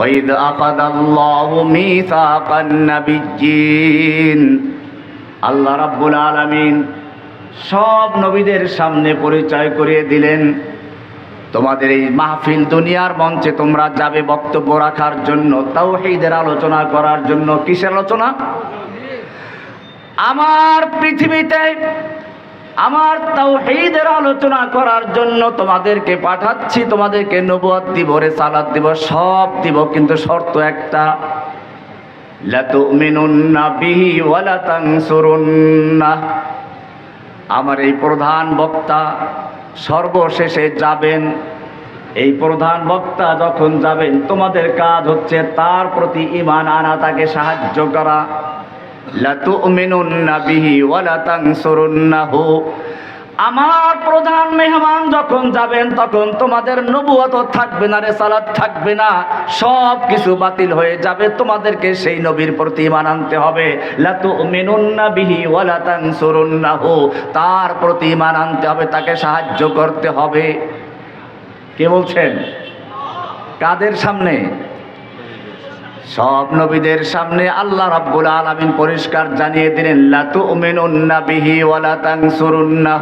وإذ أخذ الله ميثاق النبيين আল্লাহ রাব্বুল আলামিন সব নবীদের সামনে পরিচয় করিয়ে দিলেন তোমাদের এই মাহফিল দুনিয়ার মঞ্চে তোমরা যাবে বক্তব্য রাখার জন্য তাওহীদের আলোচনা করার জন্য কিসের আলোচনা আমার পৃথিবীতে আমার তাওহীদের আলোচনা করার জন্য তোমাদেরকে পাঠাচ্ছি, তোমাদেরকে নবুয়ত দিব, রেসালাত দিব, সব দিব, কিন্তু শর্ত একটা। আমার এই প্রধান বক্তা সর্বশেষে যাবেন। এই প্রধান বক্তা যখন যাবেন, তোমাদের কাজ হচ্ছে তার প্রতি ইমান আনা, তাকে সাহায্য করা লাতুমিনুন্না বিহি ওয়ালা তানসুরুন্নাহু আমার প্রধান মেহমান যখন যাবেন, তখন তোমাদের নবুয়ত থাকবে না রেসালাত থাকবে না। সব কিছু বাতিল হয়ে যাবে। তোমাদেরকে সেই নবীর প্রতি ইমান আনতে হবে। তার প্রতি ইমান আনতে হবে, তাকে সাহায্য করতে হবে। কে বলছেন? কাদের সামনে? সব নবীদের সামনে আল্লাহ রাব্বুল আলামিন পরিষ্কার জানিয়ে দিলেন লা তুমিনুন্না বিহি ওয়ালা তানসুরুন্না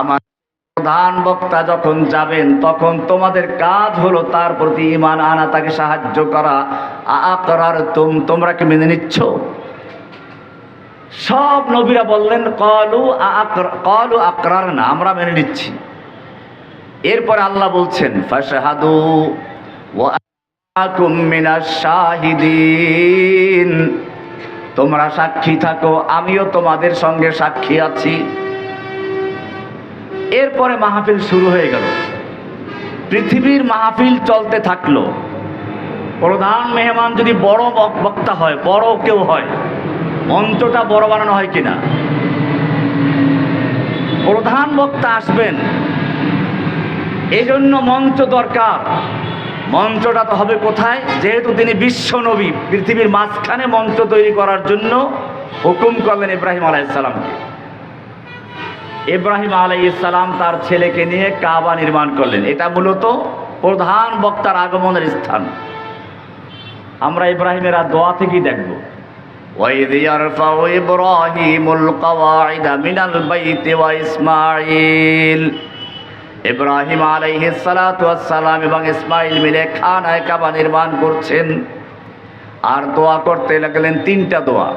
আমার প্রধান বক্তা যখন যাবেন, তখন তোমাদের কাজ হলো তার প্রতি ঈমান আনা, তাকে সাহায্য করা। আকরার তুম তোমরা কি মেনে নিচ্ছ? সব নবীরা বললেন, কলু কলু আকরার না আমরা মেনে নিচ্ছি। এরপর আল্লাহ বলছেন, ফাশহাদু ওয়া তোমরা সাক্ষী থাকো, আমিও তোমাদের সঙ্গে সাক্ষী আছি। এরপরে মাহফিল শুরু হয়ে গেল। পৃথিবীর মাহফিল চলতে থাকল। প্রধান মেহমান যদি বড় বক্তা হয়, বড় কেউ হয়, মঞ্চটা বড় বানানো হয় কিনা? প্রধান বক্তা আসবেন। এই জন্য মঞ্চ দরকার। মঞ্চটা তো হবে কোথায় যেহেতু তিনি বিশ্ব নবী পৃথিবীর মাঝখানে মঞ্চ তৈরি করার জন্য হুকুম করলেন ইব্রাহিম আলাইসালামকে ইব্রাহিম আলাইসালাম তার ছেলেকে নিয়ে কাবা নির্মাণ করলেন এটা মূলত প্রধান বক্তার আগমনের স্থান আমরা ইব্রাহিমের আর দোয়া থেকেই দেখব وإذ يرفع إبراهيم القواعد من البيت وإسماعيل ইব্রাহিম সালাম এবং ইসমাইল মিলে খানায় কাবা নির্মাণ করছেন। আর দোয়া করতে লাগলেন তিনটা দোয়া।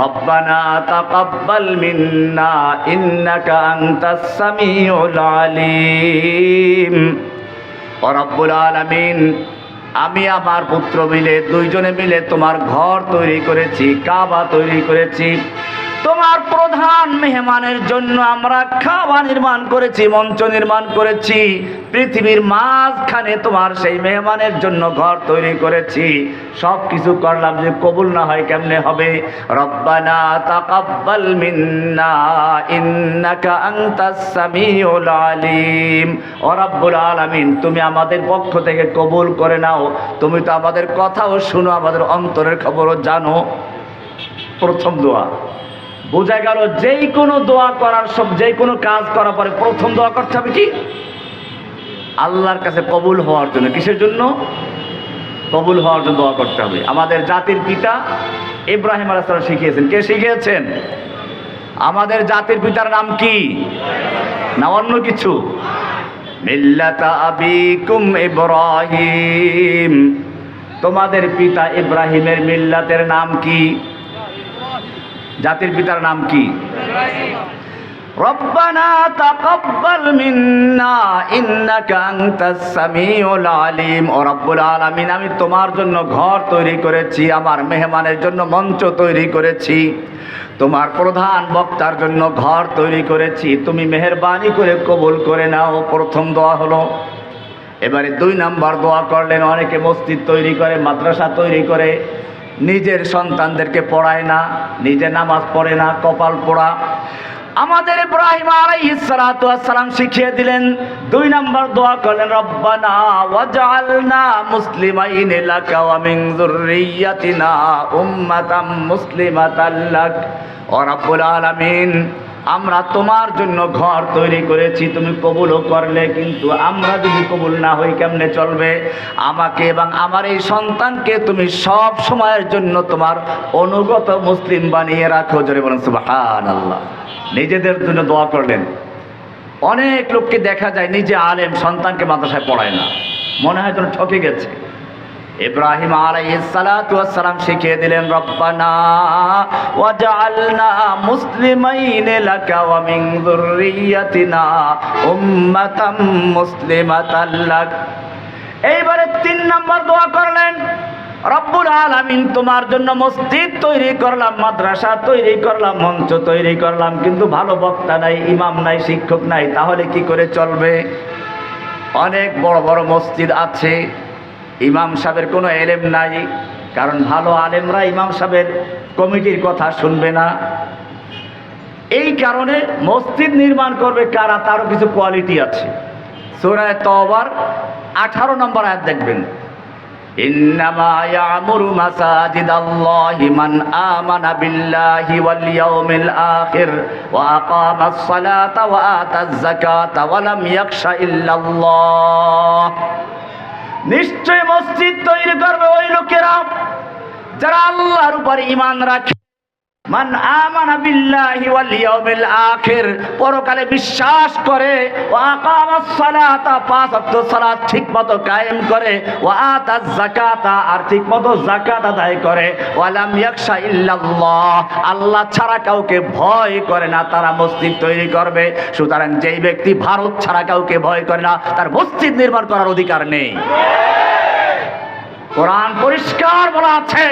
রব্বানা তাকাব্বাল মিন্না ইন্নাকা আনতাস সামিউল আলিম। ও রব্বুল আলামিন, আমি আমার পুত্র মিলে, দুইজনে মিলে তোমার ঘর তৈরি করেছি, কাবা তৈরি করেছি। তোমার প্রধান মেহমানের জন্য আমরা খাওয়া নির্মাণ করেছি, মঞ্চ নির্মাণ করেছি, পৃথিবীর মাঝখানে তোমার সেই মেহমানের জন্য ঘর তৈরি করেছি। সব কিছু করলাম যে কবুল না হয় কেমনে হবে? রব্বানা তাকাব্বাল মিন্না, ইন্নাকা আনতাস আলিম। ও রব্বুল আলামিন, তুমি আমাদের পক্ষ থেকে কবুল করে নাও। তুমি তো আমাদের কথাও শুনো, আমাদের অন্তরের খবরও জানো। প্রথম দোয়া। বোঝা গেল যেই কোনো দোয়া করার সব যেই কোনো কাজ করার পরে প্রথম দোয়া করতে হবে কি? আল্লাহর কাছে কবুল হওয়ার জন্য। কিসের জন্য? কবুল হওয়ার জন্য দোয়া করতে হবে। আমাদের জাতির পিতা ইব্রাহিম আলাইসালাম শিখিয়েছেন। কে শিখিয়েছেন? আমাদের জাতির পিতার নাম কি? না অন্য কিছু? মিল্লাতা আবিকুম তোমাদের পিতা ইব্রাহিমের মিল্লাতের নাম কি? জাতির পিতার নাম কি? রব্বানা তাকাব্বাল মিন্না, ইন্নাকা আনতাস সামিউল আলিম। ও রব্বুল আলামিন, আমি তোমার জন্য ঘর তৈরি করেছি, আমার মেহমানের জন্য মঞ্চ তৈরি করেছি। তোমার প্রধান বক্তার জন্য ঘর তৈরি করেছি। তুমি মেহেরবানি করে কবুল করে নাও। প্রথম দোয়া হলো, এবারে দুই নাম্বার দোয়া করলেন, অনেকে মসজিদ তৈরি করে, মাদ্রাসা তৈরি করে। নিজের সন্তানদেরকে পড়ায় না, নিজে নামাজ পড়ে না, কপাল পড়া। আমাদের ইব্রাহিম আলাইহিসসালাম শিখিয়ে দিলেন, দুই নাম্বার দোয়া করলেন, রব্বানা ওয়াজআলনা মুসলিমাইন লাকা ওয়া মিন যুররিয়াতিনা উম্মাতাম মুসলিমাতাল লাক। ও রাব্বুল আলামিন আমরা তোমার জন্য ঘর তৈরি করেছি, তুমি কবুলও করলে, কিন্তু আমরা যদি কবুল না হই কেমনে চলবে? আমাকে এবং আমার এই সন্তানকে তুমি সব সময়ের জন্য তোমার অনুগত মুসলিম বানিয়ে রাখো, জোরে বলেন সুবহান আল্লাহ নিজেদের জন্য দোয়া করলেন। অনেক লোককে দেখা যায়, নিজে আলেম, সন্তানকে মাদ্রাসায় পড়ায় না। মনে হয় যেন ঠকে গেছে। ইব্রাহিম আলাইহিসসালাম শিখিয়ে দিলেন, রব্বানা ওয়াজআলনা এইবারে তিন নম্বর দোয়া করলেন, রব্বুল আলামিন, তোমার জন্য মসজিদ তৈরি করলাম, মাদ্রাসা তৈরি করলাম, মঞ্চ তৈরি করলাম, কিন্তু ভালো বক্তা নাই, ইমাম নাই, শিক্ষক নাই, তাহলে কি করে চলবে? অনেক বড় বড় মসজিদ আছে ইমাম সাহেবের কোনো এলেম নাই কারণ ভালো আলেমরা ইমাম সাহেবের কমিটির কথা শুনবে না এই কারণে মসজিদ নির্মাণ করবে কারা তারও কিছু কোয়ালিটি আছে সুরায় তবার আঠারো নম্বর আয়াত দেখবেন إنما يعمر مساجد الله من آمن بالله واليوم الآخر وأقام الصلاة وآتى الزكاة ولم يخش إلا الله নিশ্চয় মসজিদ তৈরি করবে ওই লোকেরা যারা আল্লাহর উপর ইমান রাখে। মান আমানা বিল্লাহি ওয়াল ইয়াউমিল আখির। পরকালে বিশ্বাস করে, ওয়া আকামাস সালাতা, পাঁচ ওয়াক্ত সালাত ঠিকমতো কায়েম করে, ওয়া আতাজ যাকাতা, আর ঠিকমতো যাকাত আদায় করে। ওয়া লাম ইয়াখশা ইল্লাল্লাহ। আল্লাহ ছাড়া কাউকে ভয় করে না, তারা মসজিদ তৈরি করবে। সুতরাং যেই ব্যক্তি ভারত ছাড়া কাউকে ভয় করে না, তার মসজিদ নির্মাণ করার অধিকার নেই। কোরআন পরিষ্কার বলা আছে।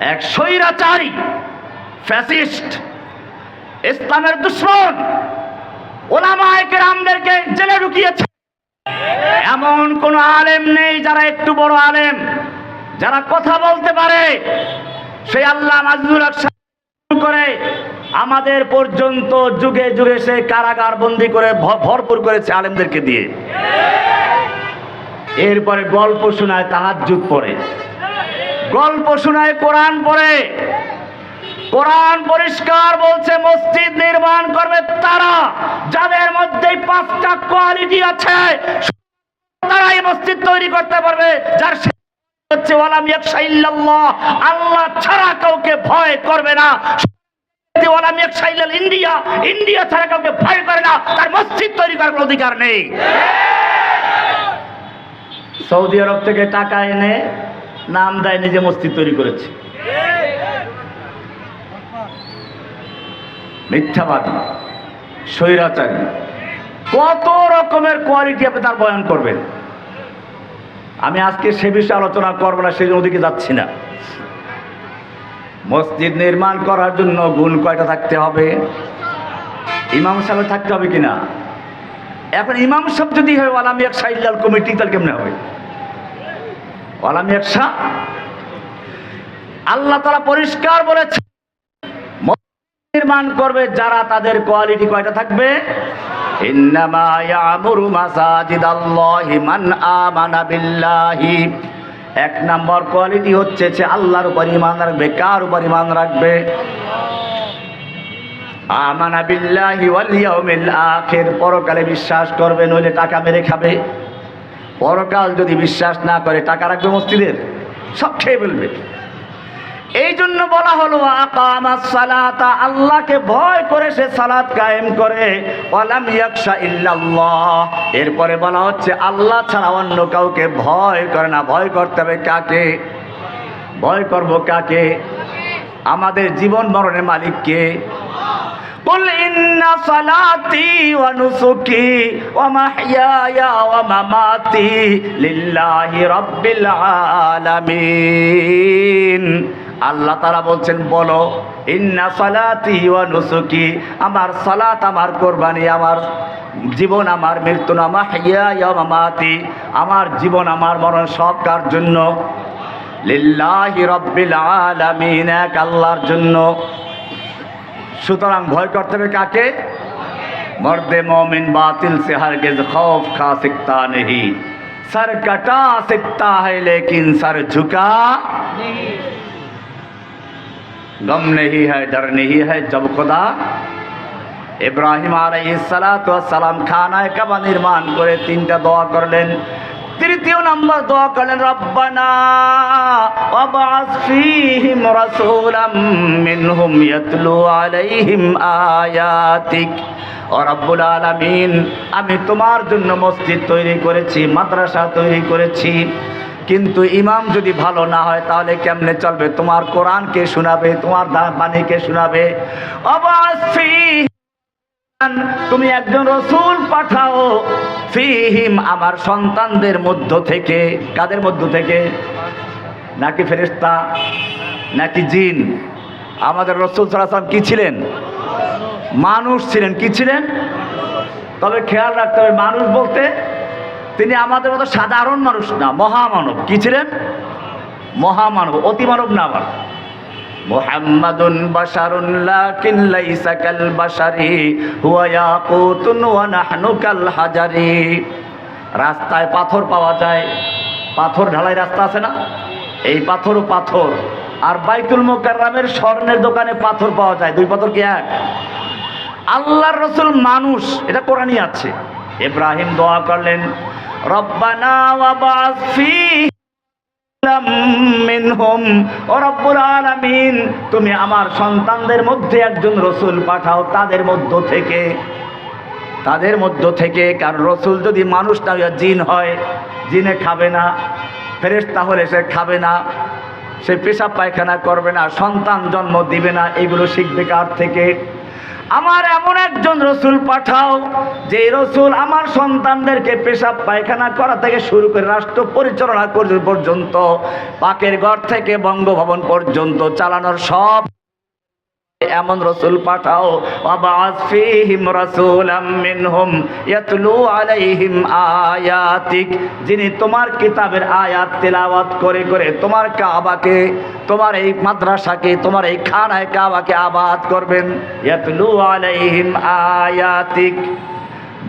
এক স্বৈরাচারী, ফ্যাসিস্ট, ইসলামের দুশ্মন, ওলামায়ে কেরামদেরকে জেলে ঢুকিয়েছে। এমন কোন আলেম নেই যারা একটু বড় আলেম, যারা কথা বলতে পারে। সেই আল্লাহ শুরু করে, আমাদের পর্যন্ত যুগে যুগে সে কারাগার বন্দি করে ভরপুর করেছে আলেমদেরকে দিয়ে। এরপরে গল্প শোনায় তাহাজ্জুদ পড়ে। গল্প শোনায়, কোরআন পড়ে। কোরআন পরিষ্কার বলছে, মসজিদ নির্মাণ করবে তারা, যাদের মধ্যে পাঁচটা কোয়ালিটি আছে, তারাই মসজিদ তৈরি করতে পারবে, যার হচ্ছে ওয়ালাম ইয়াকশা ইল্লাল্লাহ। আল্লাহ ছাড়া কাউকে ভয় করবে না। ওয়ালাম ইন্ডিয়া। ইন্ডিয়া ছাড়া কাউকে ভয় করে না। তার মসজিদ তৈরি করার অধিকার নেই। সৌদি আরব থেকে টাকা এনে নাম দেয় নিজে মসজিদ তৈরি করেছে। মিথ্যাবাদী, স্বৈরাচারী, কত রকমের কোয়ালিটি আপনি তার বয়ান করবেন। আমি আজকে সে বিষয়ে আলোচনা করব না সেই ওদিকে যাচ্ছি না। মসজিদ নির্মাণ করার জন্য গুণ কয়টা থাকতে হবে? ইমাম সাহেব থাকতে হবে কিনা? এখন ইমাম সাহেব যদি হয় ওয়ালামি এক সাইল্লাল কমিটি, তাহলে কেমনে হবে? আল্লাহ তারা পরিষ্কার বলেছে নির্মাণ করবে যারা, তাদের কোয়ালিটি কয়টা থাকবে? এক নম্বর কোয়ালিটি হচ্ছে সে আল্লাহর উপর ইমান রাখবে, কার উপর ইমান রাখবে? আমানা বিল্লাহি ওয়াল ইয়াউমিল আখির। পরকালে বিশ্বাস করবে, নইলে টাকা মেরে খাবে। পরকাল যদি বিশ্বাস না করে, টাকা রাখবে মসজিদের? সব খেয়ে ফেলবে। এই জন্য বলা হলো সালাতা আল্লাহকে ভয় করে সে সালাত কায়েম করে। এরপরে বলা হচ্ছে, আল্লাহ ছাড়া অন্য কাউকে ভয় করে না। ভয় করতে হবে কাকে? ভয় করব কাকে? আমাদের জীবন মরণের মালিককে? قل إن صلاتي ونسكي ومحياي ومماتي لله رب العالمين আল্লাহ তারা বলছেন বলো ইন্না সালাতি ওয়া নুসুকি আমার সালাত আমার কোরবানি আমার জীবন আমার মৃত্যু আমার হিয়া ইয়া মামাতি আমার জীবন আমার মরণ সব কার জন্য লিল্লাহি রব্বিল আলামিন এক আল্লাহর জন্য সুতরাং ভয় করতে হবে কাকে? মর্দে মমিন বাতিল সে হারগেজ খৌফ খা সিকতা নেহি। সর কটা সিকতা হ্যায় লেকিন সর ঝুকা গম নেহি হ্যায় ডর নেহি হ্যায় জব খুদা। ইব্রাহিম আলাইহিস সালাম খানায় কাবা নির্মাণ করে তিনটা দোয়া করলেন। তৃতীয় নম্বর দোয়া করলেন, রব্বানা ও রব্বুল আলামিন, আমি তোমার জন্য মসজিদ তৈরি করেছি, মাদ্রাসা তৈরি করেছি, কিন্তু ইমাম যদি ভালো না হয় তাহলে কেমনে চলবে? তোমার কোরআনকে শোনাবে, তোমার বাণীকে শোনাবে। তুমি একজন রসুল পাঠাও। ফিহিম আমার সন্তানদের মধ্য থেকে, কাদের মধ্য থেকে? নাকি ফেরেশতা, নাকি জিন? আমাদের রসুল সাল্লাম কি ছিলেন? মানুষ ছিলেন, কি ছিলেন? তবে খেয়াল রাখতে হবে, মানুষ বলতে তিনি আমাদের মতো সাধারণ মানুষ না, মহামানব। কি ছিলেন? মহামানব, অতিমানব না আবার। মুহাম্মাদুন বাশারুন লাকিন লাইসা কাল বাশারি, হুয়া ইয়াকুতুন ওয়া নাহনু কাল হাজারি। রাস্তায় পাথর পাওয়া যায়। পাথর ঢালাই রাস্তা আছে না? এই পাথরও পাথর। আর বাইতুল মোকাররামের স্বর্ণের দোকানে পাথর পাওয়া যায়। দুই পাথর কি এক? আল্লাহর রসুল মানুষ, এটা কোরআনই আছে। ইব্রাহিম দোয়া করলেন, রব্বানা ওয়া ওয়াবাস তুমি আমার সন্তানদের মধ্যে একজন রসুল পাঠাও, তাদের মধ্য থেকে। তাদের মধ্য থেকে, কারণ রসুল যদি মানুষ না হইয়া জিন হয়, জিনে খাবে না, ফেরেশতা হলে সে খাবে না, সে পেশাব পায়খানা করবে না, সন্তান জন্ম দিবে না, এগুলো শিখবে কার থেকে? আমার এমন একজন রসুল পাঠাও যে রসুল আমার সন্তানদেরকে পেশাব পায়খানা করা থেকে শুরু করে রাষ্ট্র পরিচালনা পর্যন্ত, পাকের ঘর থেকে বঙ্গভবন পর্যন্ত চালানোর সব এমন রসুল পাঠাও ফীহিম মিনহুম ইয়াতলু আলাইহিম আয়াতিক যিনি তোমার কিতাবের আয়াত তেলাওয়াত করে করে তোমার কাবাকে, তোমার এই মাদ্রাসাকে, তোমার এই খানায় কাবাকে আবাদ করবেন। ইয়াতলু আলাইহিম আয়াতিক।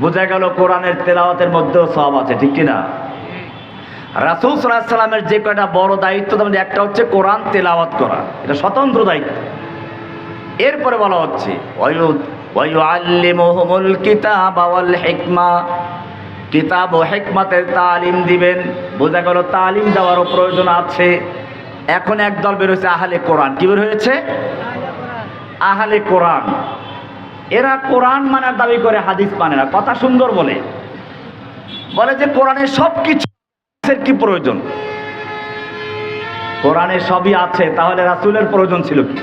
বোঝা গেল কোরআনের তেলাওয়াতের মধ্যেও সব আছে, ঠিক কি না রাসূল সাল্লাল্লাহু সাল্লামের যে কয়টা বড় দায়িত্ব, তার একটা হচ্ছে কোরআন তেলাওয়াত করা। এটা স্বতন্ত্র দায়িত্ব। এরপরে বলা হচ্ছে কিতাবা ও হেকমাতের তালিম দিবেন। বোঝা গেল তালিম দেওয়ারও প্রয়োজন আছে। এখন একদল বের হয়েছে আহলে কোরআন। কি বের হয়েছে? আহলে কোরআন। এরা কোরআন মানার দাবি করে, হাদিস মানে না। কথা সুন্দর বলে। বলে যে কোরআনের সব কিছু কি প্রয়োজন? কোরআনে সবই আছে, তাহলে রাসূলের প্রয়োজন ছিল কি?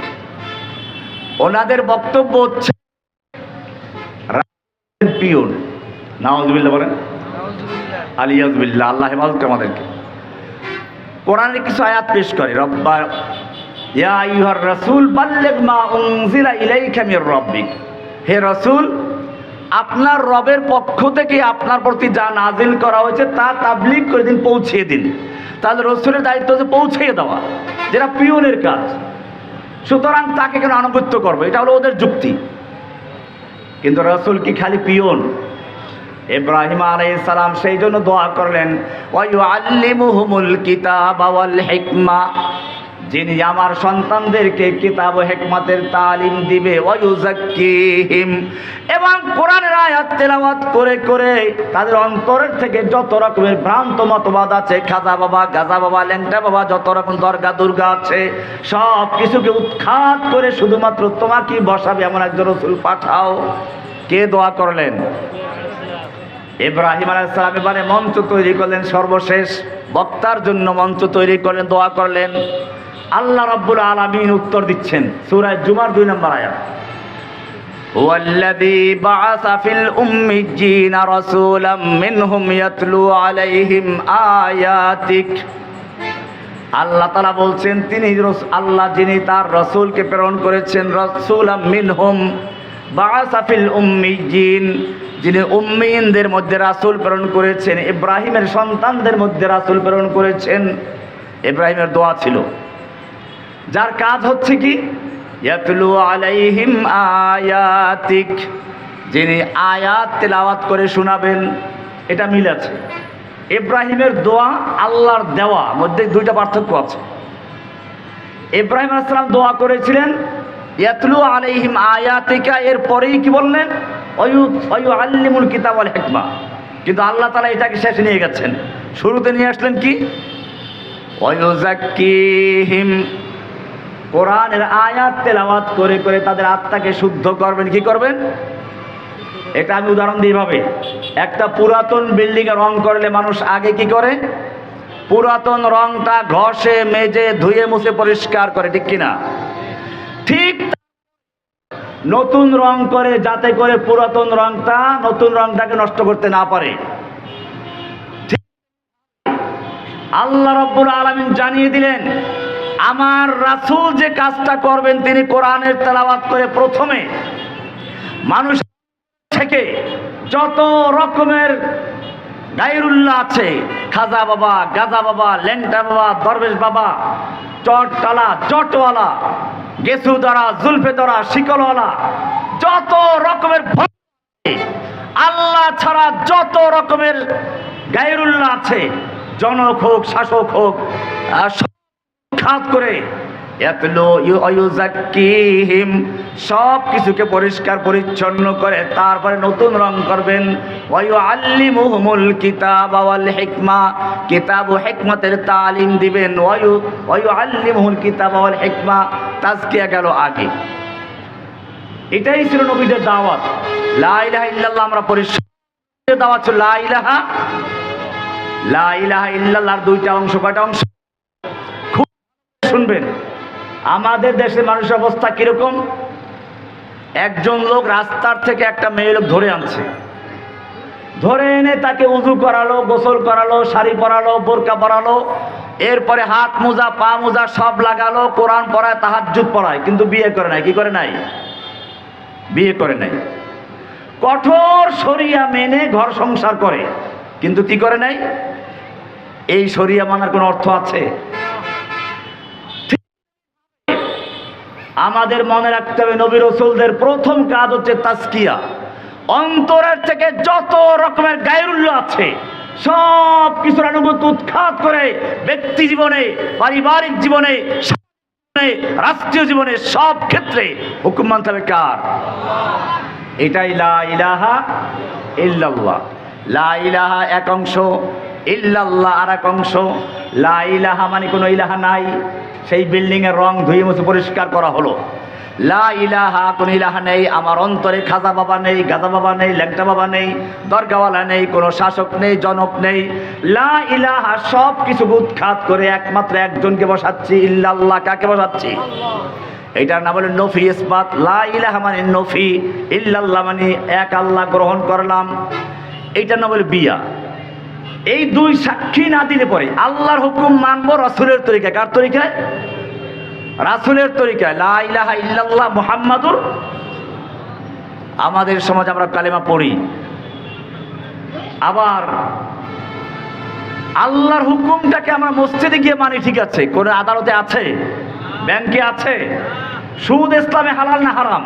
ওনাদের বক্তব্য হচ্ছে নাওজবিল্লা বলেন। আলিয়াজবিল্লা আল্লাহ হেফাজত আমাদেরকে। কোরআনের কিছু আয়াত পেশ করে রব্বা ইয়া আইয়ুহার রাসূল বাল্লিগ মা উনজিলা ইলাইকা মির রাব্বিক। হে রাসূল আপনার রবের পক্ষ থেকে আপনার প্রতি যা নাজিল করা হয়েছে তা তাবলিগ করে দিন পৌঁছিয়ে দিন। তাহলে রসুলের দায়িত্ব হচ্ছে পৌঁছিয়ে দেওয়া যেটা পিয়নের কাজ। সুতরাং তাকে কেন আনুগত্য করব? এটা হলো ওদের যুক্তি। কিন্তু রসুল কি খালি পিয়ন? ইব্রাহিম আলাইসালাম সালাম সেই জন্য দোয়া করলেন ওয়ায়ু আল্লিমুহুমুল কিতাব হিকমা। যিনি আমার সন্তানদেরকে কিতাব হেকমাতের তালিম দিবে এবং কোরআনের আয়াত তেলাওয়াত করে করে তাদের অন্তরের থেকে যত রকমের ভ্রান্ত মতবাদ আছে, খাজা বাবা, গাজা বাবা, ল্যাংটা বাবা, যত রকম দরগা দুর্গা আছে, সব কিছুকে উৎখাত করে শুধুমাত্র তোমাকেই বসাবে এমন একজন রসুল পাঠাও। কে দোয়া করলেন? ইব্রাহিম আলাইসালাম এবারে মঞ্চ তৈরি করলেন সর্বশেষ। বক্তার জন্য মঞ্চ তৈরি করলেন, দোয়া করলেন। আল্লাহ রব্বুল আলমিন উত্তর দিচ্ছেন সুরায় জুমার দুই নম্বর আয়াত هو الذي بعث في الأميين رسولا منهم يتلو عليهم آياتك আল্লাহ তালা বলছেন তিনি রস- আল্লাহ যিনি তার রসুলকে প্রেরণ করেছেন রসুল মিনহুম বাসাফিল উম্মিজিন যিনি উম্মিনদের মধ্যে রাসূল প্রেরণ করেছেন ইব্রাহিমের সন্তানদের মধ্যে রাসূল প্রেরণ করেছেন ইব্রাহিমের দোয়া ছিল যার কাজ হচ্ছে কি? ইয়াতলু আলাইহিম আয়াতিক। যিনি আয়াত তেলাওয়াত করে শোনাবেন, এটা মিল আছে। ইব্রাহিমের দোয়া আল্লাহর দেওয়া, মধ্যে দুইটা পার্থক্য আছে। ইব্রাহিম আসসালাম দোয়া করেছিলেন, ইয়াতলু আলাইহিম আয়াতিকা এর পরেই কি বললেন? অয়ু অয়ু আল্লিমুল কিতাব আল হিকমা। কিন্তু আল্লাহ তালা এটাকে শেষে নিয়ে গেছেন। শুরুতে নিয়ে আসলেন কি? অয়ুজাক্কিহিম কোরআনের আয়াত তেলাওয়াত করে করে তাদের আত্মাকে শুদ্ধ করবেন, কি করবেন? এটা আমি উদাহরণ দিই ভাবে একটা পুরাতন বিল্ডিং এ রং করলে মানুষ আগে কি করে? পুরাতন রংটা ঘষে, মেজে, ধুয়ে, মুছে পরিষ্কার করে, ঠিক কিনা? ঠিক নতুন রং করে যাতে করে পুরাতন রংটা নতুন রংটাকে নষ্ট করতে না পারে। আল্লাহ রব্বুল আলমিন জানিয়ে দিলেন আমার রাসূল যে কাজটা করবেন, তিনি কোরআনের তেলাওয়াত করে প্রথমে মানুষ থেকে যত রকমের গাইরুল্লাহ আছে, খাজা বাবা, গাজা বাবা লেন্টা বাবা, দরবেশ বাবা, চটকালা, জটওয়ালা জুলফে দ্বারা শিকলওয়ালা, যত রকমের আল্লাহ ছাড়া যত রকমের গাইরুল্লাহ আছে, জনক হোক, শাসক হোক সব করে। সব কিছুকে পরিষ্কার পরিচ্ছন্ন করে, তারপরে নতুন রং করবেন। হিকমা তালিম দিবেন। গেল আগে। এটাই ছিল নবীদের দাওয়াত। ইল্লাল্লাহ আমরা পরিষ্কার দাওয়াত ছিল লা ইলাহা লা ইলাহা ইল্লাল্লাহর দুইটা অংশ, কয়টা অংশ? শুনবেন, আমাদের দেশের মানুষের অবস্থা কীরকম? একজন লোক রাস্তার থেকে একটা মেয়ে লোক ধরে আনছে। ধরে এনে তাকে উজু করালো, গোসল করালো, শাড়ি পরালো, বোরকা পরালো, এরপরে হাত মোজা, পা মোজা সব লাগালো, কোরআন পড়ায়, তাহাজ্জুদ পড়ায়, কিন্তু বিয়ে করে নাই, কি করে নাই? বিয়ে করে নাই। কঠোর শরিয়া মেনে ঘর সংসার করে, কিন্তু কি করে নাই? এই শরিয়া মানার কোনো অর্থ আছে? আমাদের মনে রাখতে হবে নবী রসুলদের প্রথম কাজ হচ্ছে তাস্কিয়া অন্তরের থেকে যত রকমের গায়রুল্য আছে সব কিছুর অনুভূতি উৎখাত করে ব্যক্তি জীবনে, পারিবারিক জীবনে রাষ্ট্রীয় জীবনে সব ক্ষেত্রে হুকুম মানতে হবে কার? এটাই লা ইলাহা ইল্লাল্লাহ। লা ইলাহা এক অংশ ইল্লাল্লাহ আর এক অংশ। লা ইলাহা মানে কোনো ইলাহা নাই। সেই বিল্ডিং এর রং ধুয়ে মুছে পরিষ্কার করা হলো। লা ইলাহা, কোনো ইলাহা নেই। আমার অন্তরে খাজা বাবা নেই, গাজা বাবা নেই, ল্যাংটা বাবা নেই, দরগাওয়ালা নেই, কোনো শাসক নেই, জনক নেই। লা ইলাহা, সব কিছু উৎখাত করে একমাত্র একজনকে বসাচ্ছি। ইল্লাল্লাহ, কাকে বসাচ্ছি? এটার নাম হলো নফি ইসবাত। লা ইলাহা মানে নফি, ইল্লাল্লাহ মানে এক আল্লাহ গ্রহণ করলাম। এইটার নাম হলো বিয়া। এই দুই সাক্ষী না দিলে পরে আল্লাহর হুকুম মানবো রাসূলের তরিকায়। কার তরিকায়? রাসূলের তরিকায়। লা ইলাহা ইল্লাল্লাহ আমাদের সমাজ আমরা কালেমা পড়ি। আবার আল্লাহর হুকুমটাকে আমরা মসজিদে গিয়ে মানি, ঠিক আছে? কোন আদালতে আছে? ব্যাংকে আছে? সুদ ইসলামে হালাল না হারাম?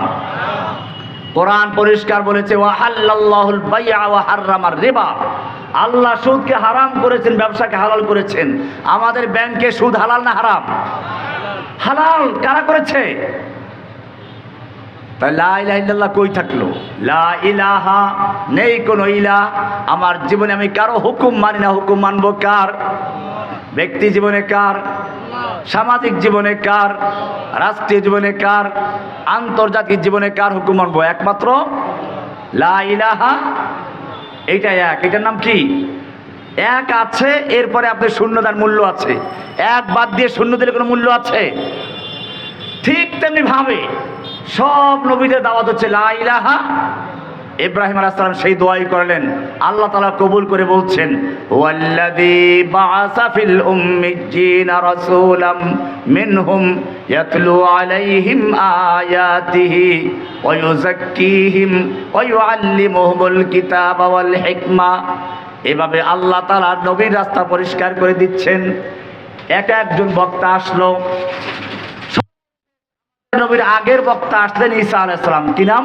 কোরআন পরিষ্কার বলেছে ওয়াহাল্লাল্লাহুল বাইআ ওয়া হাররামার রিবা। আল্লাহ সুদকে হারাম করেছেন, ব্যবসাকে হালাল করেছেন। আমাদের ব্যাংকে সুদ হালাল না হারাম? হালাল কারা করেছে? তাই লা ইলাহা কই থাকল? লা ইলাহা নেই কোনো ইলাহ আমার জীবনে আমি কারও হুকুম মানি না। হুকুম মানবো কার? ব্যক্তি জীবনে কার? সামাজিক জীবনে কার? রাষ্ট্রীয় জীবনে কার? আন্তর্জাতিক জীবনে কার হুকুম মানবো? একমাত্র লা ইলাহা এইটা এক এটার নাম কি? এক আছে, এরপরে আপনার শূন্যতার মূল্য আছে। এক বাদ দিয়ে শূন্য দিলে কোনো মূল্য আছে? ঠিক তেমনি ভাবে সব নবীদের দাওয়াত হচ্ছে লা ইলাহা ইব্রাহিম আলাইহিস সেই দোয়াই করলেন। আল্লাহ তাআলা কবুল করে বলছেন, ওয়াল্লাযী বাআসা ফিল উম্মিয়্যিনা রাসূলাম মিনহুম ইয়াতলু আলাইহিম এভাবে আল্লাহ তাআলা নবীর রাস্তা পরিষ্কার করে দিচ্ছেন। এক একজন বক্তা আসলো। নবীর আগের বক্তা আসলেন ঈসা আলাইসালাম কি নাম?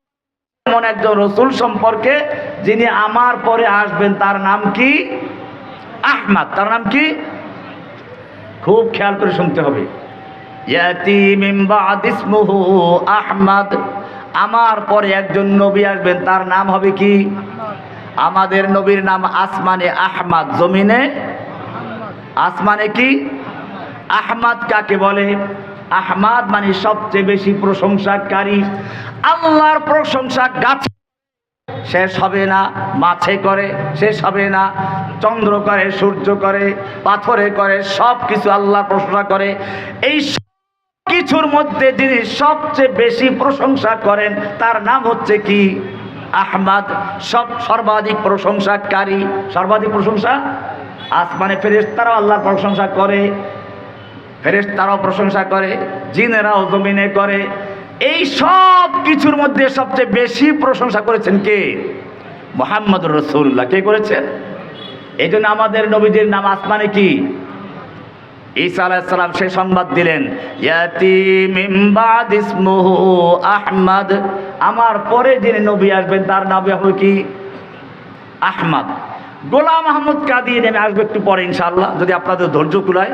এমন একজন রসুল সম্পর্কে যিনি আমার পরে আসবেন, তার নাম কি? আহমাদ। তার নাম কি? খুব খেয়াল করে শুনতে হবে। আহমাদ। আমার পরে একজন নবী আসবেন, তার নাম হবে কি? আমাদের নবীর নাম আসমানে আহমাদ। জমিনে? আসমানে কি? আহমাদ কাকে বলে? আহমাদ মানে সবচেয়ে বেশি প্রশংসাকারী। আল্লাহর প্রশংসা গাছ শেষ হবে না, মাছে করে শেষ হবে না, চন্দ্র করে, সূর্য করে, পাথরে করে সব কিছু আল্লাহ প্রশংসা করে। এই কিছুর মধ্যে যিনি সবচেয়ে বেশি প্রশংসা করেন, তার নাম হচ্ছে কি? আহমাদ, সব সর্বাধিক প্রশংসাকারী। সর্বাধিক প্রশংসা? আসমানে ফেরেশতারাও আল্লাহর প্রশংসা করে। ফেরেশতারাও প্রশংসা করে, জিনেরাও জমিনে করে। এই সব কিছুর মধ্যে সবচেয়ে বেশি প্রশংসা করেছেন কে? মোহাম্মদ রসুল্লাহ কে করেছেন? এই জন্য আমাদের নবীজির নাম আসমানে কি? ঈসা আলাইসালাম সে সংবাদ দিলেন আহমদ। আমার পরে যিনি নবী আসবেন, তার নাম হবে কি? আহমদ। গোলাম আহমদ কাদির আমি আসব একটু পরে ইনশাআল্লাহ, যদি আপনাদের ধৈর্য কুলায়।